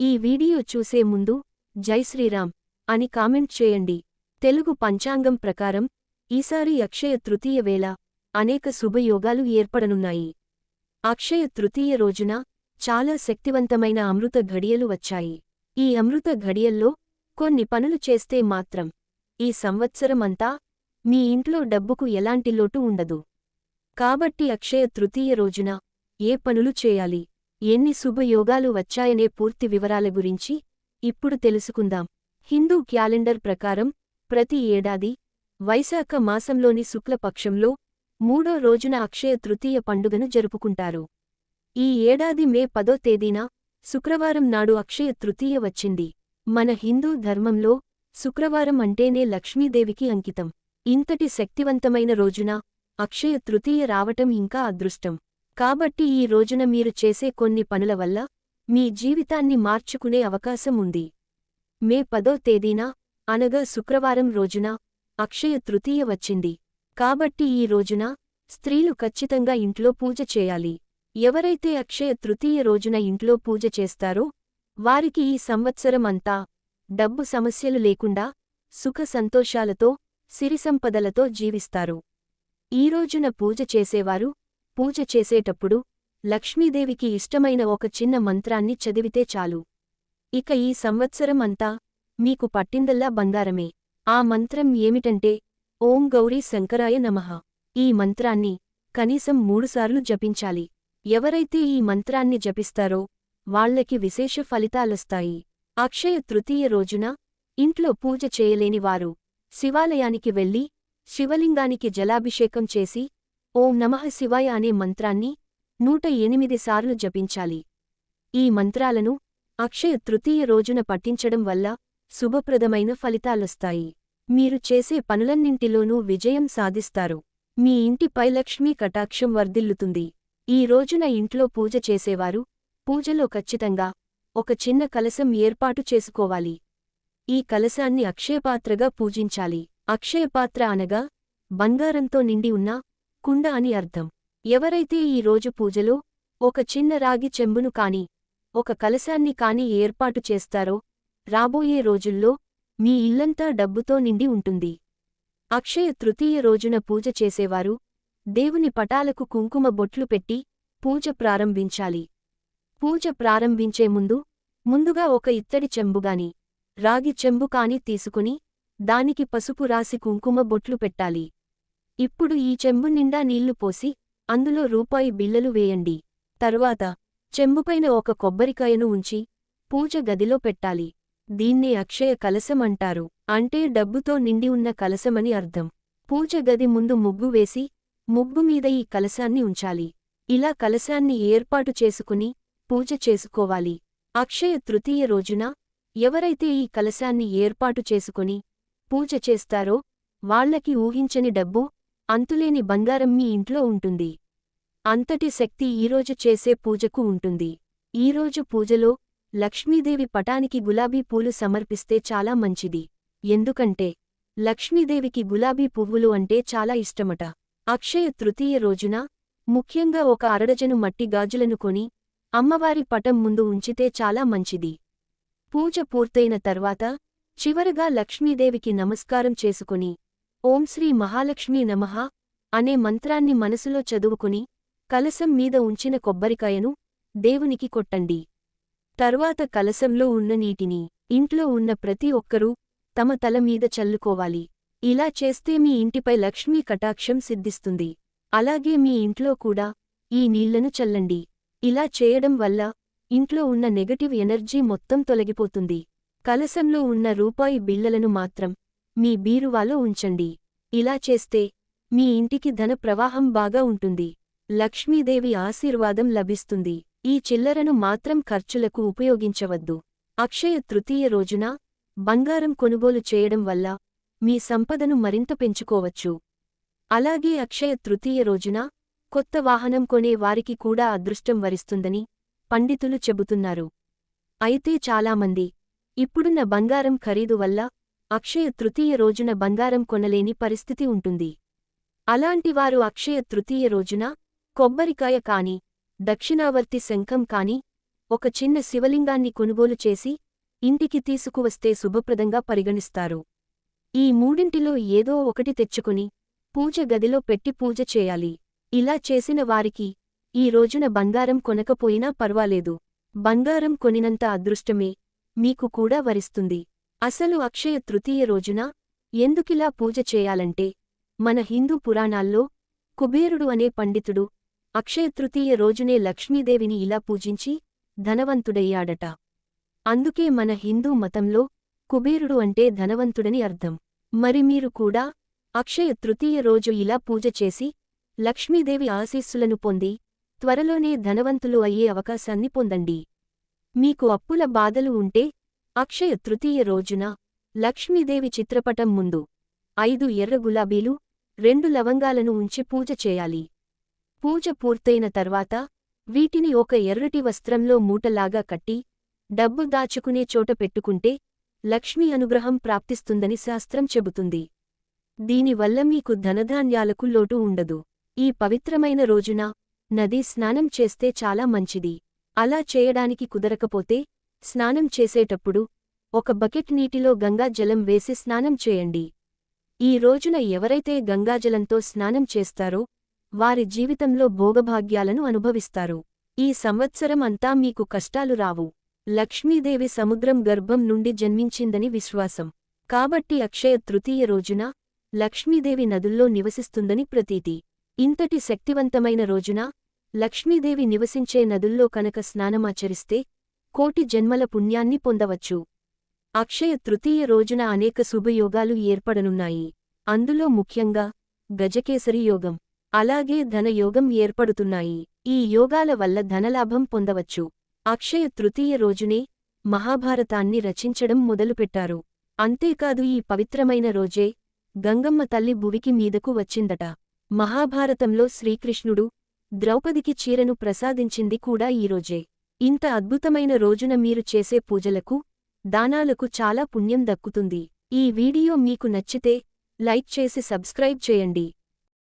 ఈ వీడియో చూసే ముందు జై శ్రీరామ్ అని కామెంట్ చేయండి. తెలుగు పంచాంగం ప్రకారం ఈసారి అక్షయ తృతీయ వేళ అనేక శుభయోగాలు ఏర్పడనున్నాయి. అక్షయ తృతీయ రోజున చాలా శక్తివంతమైన అమృత ఘడియలు వచ్చాయి. ఈ అమృత ఘడియల్లో కొన్ని పనులు చేస్తే మాత్రం ఈ సంవత్సరమంతా మీ ఇంట్లో డబ్బుకు ఎలాంటి లోటు ఉండదు. కాబట్టి అక్షయ తృతీయ రోజున ఏ పనులు చేయాలి? ఎన్ని శుభయోగాలు వచ్చాయనే పూర్తి వివరాల గురించి ఇప్పుడు తెలుసుకుందాం. హిందూ క్యాలెండర్ ప్రకారం ప్రతి ఏడాది వైశాఖ మాసంలోని శుక్లపక్షంలో మూడో రోజున అక్షయ తృతీయ పండుగను జరుపుకుంటారు. ఈ ఏడాది మే పదో తేదీన శుక్రవారం నాడు అక్షయ తృతీయ వచ్చింది. మన హిందూ ధర్మంలో శుక్రవారం అంటేనే లక్ష్మీదేవికి అంకితం. ఇంతటి శక్తివంతమైన రోజున అక్షయ తృతీయ రావటం ఇంకా అదృష్టం. కాబట్టి ఈ రోజున మీరు చేసే కొన్ని పనుల వల్ల మీ జీవితాన్ని మార్చుకునే అవకాశం ఉంది. మే పదో తేదీన అనగా శుక్రవారం రోజున అక్షయ తృతీయ వచ్చింది. కాబట్టి ఈ రోజున స్త్రీలు ఖచ్చితంగా ఇంట్లో పూజ చేయాలి. ఎవరైతే అక్షయ తృతీయ రోజున ఇంట్లో పూజ చేస్తారో వారికి ఈ సంవత్సరం అంతా డబ్బు సమస్యలు లేకుండా సుఖ సంతోషాలతో సిరిసంపదలతో జీవిస్తారు. ఈ రోజున పూజ చేసేవారు పూజ చేసేటప్పుడు లక్ష్మీదేవికి ఇష్టమైన ఒక చిన్న మంత్రాన్ని చదివితే చాలు. ఇక ఈ సంవత్సరం అంతా మీకు పట్టిందల్లా బంగారమే. ఆ మంత్రం ఏమిటంటే ఓం గౌరీ శంకరాయ నమః. ఈ మంత్రాన్ని కనీసం మూడుసార్లు జపించాలి. ఎవరైతే ఈ మంత్రాన్ని జపిస్తారో వాళ్ళకి విశేష ఫలితాలొస్తాయి. అక్షయ తృతీయ రోజున ఇంట్లో పూజ చేయలేనివారు శివాలయానికి వెళ్ళి శివలింగానికి జలాభిషేకం చేసి ఓం నమః శివాయ అనే మంత్రాన్ని నూట ఎనిమిది సార్లు జపించాలి. ఈ మంత్రాలను అక్షయ తృతీయ రోజున పఠించడం వల్ల శుభప్రదమైన ఫలితాలొస్తాయి. మీరు చేసే పనులన్నింటిలోనూ విజయం సాధిస్తారు. మీ ఇంటిపై లక్ష్మీ కటాక్షం వర్ధిల్లుతుంది. ఈ రోజున ఇంట్లో పూజ చేసేవారు పూజలో ఖచ్చితంగా ఒక చిన్న కలశం ఏర్పాటు చేసుకోవాలి. ఈ కలశాన్ని అక్షయపాత్రగా పూజించాలి. అక్షయపాత్ర అనగా బంగారంతో నిండి ఉన్న కుండ అని అర్థం. ఎవరైతే ఈ రోజు పూజలో ఒక చిన్న రాగి చెంబును కాని ఒక కలశాన్ని కాని ఏర్పాటు చేస్తారో రాబోయే రోజుల్లో మీ ఇల్లంతా డబ్బుతో నిండి ఉంటుంది. అక్షయ తృతీయ రోజున పూజ చేసేవారు దేవుని పటాలకు కుంకుమ బొట్లు పెట్టి పూజ ప్రారంభించాలి. పూజ ప్రారంభించే ముందు ముందుగా ఒక ఇత్తడి చెంబుగాని రాగి చెంబు కాని తీసుకుని దానికి పసుపు రాసి కుంకుమ బొట్లు పెట్టాలి. ఇప్పుడు ఈ చెంబు నిండా నీళ్ళు పోసి అందులో రూపాయి బిళ్ళలు వేయండి. తర్వాత చెంబుపైన ఒక కొబ్బరికాయను ఉంచి పూజ గదిలో పెట్టాలి. దీన్నే అక్షయ కలశం అంటారు. అంటే డబ్బుతో నిండి ఉన్న కలశమని అర్థం. పూజ గది ముందు ముగ్గు వేసి ముగ్గు మీద ఈ కలశాన్ని ఉంచాలి. ఇలా కలశాన్ని ఏర్పాటు చేసుకుని పూజ చేసుకోవాలి. అక్షయ తృతీయ రోజున ఎవరైతే ఈ కలశాన్ని ఏర్పాటు చేసుకుని పూజ చేస్తారో వాళ్ళకి ఊహించని డబ్బు అంతులేని బంగారం మీ ఇంట్లో ఉంటుంది. అంతటి శక్తి ఈరోజు చేసే పూజకు ఉంటుంది. ఈరోజు పూజలో లక్ష్మీదేవి పటానికి గులాబీ పూలు సమర్పిస్తే చాలా మంచిది. ఎందుకంటే లక్ష్మీదేవికి గులాబీ పువ్వులు అంటే చాలా ఇష్టమట. అక్షయ తృతీయ రోజున ముఖ్యంగా ఒక అరడజను మట్టి గాజులను కొని అమ్మవారి పటం ముందు ఉంచితే చాలా మంచిది. పూజ పూర్తయిన తర్వాత చివరగా లక్ష్మీదేవికి నమస్కారం చేసుకుని ఓం శ్రీ మహాలక్ష్మీ నమః అనే మంత్రాన్ని మనసులో చదువుకుని కలసం మీద ఉంచిన కొబ్బరికాయను దేవునికి కొట్టండి. తర్వాత కలసంలో ఉన్న నీటిని ఇంట్లో ఉన్న ప్రతి ఒక్కరూ తమ తల మీద చల్లుకోవాలి. ఇలా చేస్తే మీ ఇంటిపై లక్ష్మీ కటాక్షం సిద్ధిస్తుంది. అలాగే మీ ఇంట్లో కూడా ఈ నీళ్ళను చల్లండి. ఇలా చేయడం వల్ల ఇంట్లో ఉన్న నెగటివ్ ఎనర్జీ మొత్తం తొలగిపోతుంది. కలసంలో ఉన్న రూపాయి బిళ్ళలను మాత్రం మీ బీరువాలో ఉంచండి. ఇలా చేస్తే మీ ఇంటికి ధన ప్రవాహం బాగా ఉంటుంది. లక్ష్మీదేవి ఆశీర్వాదం లభిస్తుంది. ఈ చిల్లరను మాత్రం ఖర్చులకు ఉపయోగించవద్దు. అక్షయ తృతీయ రోజున బంగారం కొనుగోలు చేయడం వల్ల మీ సంపదను మరింత పెంచుకోవచ్చు. అలాగే అక్షయ తృతీయ రోజున కొత్త వాహనం కొనే వారికి కూడా అదృష్టం వరిస్తుందని పండితులు చెబుతున్నారు. అయితే చాలామంది ఇప్పుడున్న బంగారం ఖరీదు వల్ల అక్షయ తృతీయ రోజున బంగారం కొనలేని పరిస్థితి ఉంటుంది. అలాంటివారు అక్షయ తృతీయ రోజున కొబ్బరికాయ కాని దక్షిణావర్తి శంఖం కాని ఒక చిన్న శివలింగాన్ని కొనుగోలు చేసి ఇంటికి తీసుకువస్తే శుభప్రదంగా పరిగణిస్తారు. ఈ మూడింటిలో ఏదో ఒకటి తెచ్చుకుని పూజ గదిలో పెట్టి పూజ చేయాలి. ఇలా చేసిన వారికి ఈ రోజున బంగారం కొనకపోయినా పర్వాలేదు. బంగారం కొనినంత అదృష్టమే మీకు కూడా వరిస్తుంది. అసలు అక్షయ తృతీయ రోజున ఎందుకిలా పూజ చేయాలంటే మన హిందూ పురాణాల్లో కుబేరుడు అనే పండితుడు అక్షయ తృతీయ రోజునే లక్ష్మీదేవిని ఇలా పూజించి ధనవంతుడయ్యాడట. అందుకే మన హిందూ మతంలో కుబేరుడు అంటే ధనవంతుడని అర్థం. మరి మీరు కూడా అక్షయ తృతీయ రోజు ఇలా పూజ చేసి లక్ష్మీదేవి ఆశీస్సులను పొంది త్వరలోనే ధనవంతులు అయ్యే అవకాశాన్ని పొందండి. మీకు అప్పుల బాధలు ఉంటే అక్షయ తృతీయ రోజున లక్ష్మీదేవి చిత్రపటం ముందు ఐదు ఎర్ర గులాబీలు రెండు లవంగాలను ఉంచి పూజ చేయాలి. పూజ పూర్తయిన తర్వాత వీటిని ఒక ఎర్రటి వస్త్రంలో మూటలాగా కట్టి డబ్బు దాచుకునే చోట పెట్టుకుంటే లక్ష్మీ అనుగ్రహం ప్రాప్తిస్తుందని శాస్త్రం చెబుతుంది. దీనివల్ల మీకు ధనధాన్యాలకు లోటు ఉండదు. ఈ పవిత్రమైన రోజున నదీ స్నానం చేస్తే చాలా మంచిది. అలా చేయడానికి కుదరకపోతే స్నానం చేసేటప్పుడు ఒక బకెట్ నీటిలో గంగాజలం వేసి స్నానం చేయండి. ఈ రోజున ఎవరైతే గంగాజలంతో స్నానం చేస్తారో వారి జీవితంలో భోగభాగ్యాలను అనుభవిస్తారు. ఈ సంవత్సరం అంతా మీకు కష్టాలు రావు. లక్ష్మీదేవి సముద్రం గర్భం నుండి జన్మించిందని విశ్వాసం. కాబట్టి అక్షయ తృతీయ రోజున లక్ష్మీదేవి నదుల్లో నివసిస్తుందని ప్రతీతి. ఇంతటి శక్తివంతమైన రోజున లక్ష్మీదేవి నివసించే నదుల్లో కనుక స్నానమాచరిస్తే కోటి జన్మల పుణ్యాన్ని పొందవచ్చు. అక్షయ తృతీయ రోజున అనేక శుభయోగాలు ఏర్పడనున్నాయి. అందులో ముఖ్యంగా గజకేసరి యోగం. అలాగే ధనయోగం ఏర్పడుతున్నాయి. ఈ యోగాల వల్ల ధనలాభం పొందవచ్చు. అక్షయ తృతీయ రోజునే మహాభారతాన్ని రచించడం మొదలుపెట్టారు. అంతేకాదు ఈ పవిత్రమైన రోజే గంగమ్మ తల్లి భువికి మీదకు వచ్చిందట. మహాభారతంలో శ్రీకృష్ణుడు ద్రౌపదికి చీరను ప్రసాదించింది కూడా ఈరోజే ఇంత అద్భుతమైన రోజున మీరు చేసే పూజలకు దానాలకు చాలా పుణ్యం దక్కుతుంది. ఈ వీడియో మీకు నచ్చితే లైక్ చేసి సబ్స్క్రైబ్ చేయండి.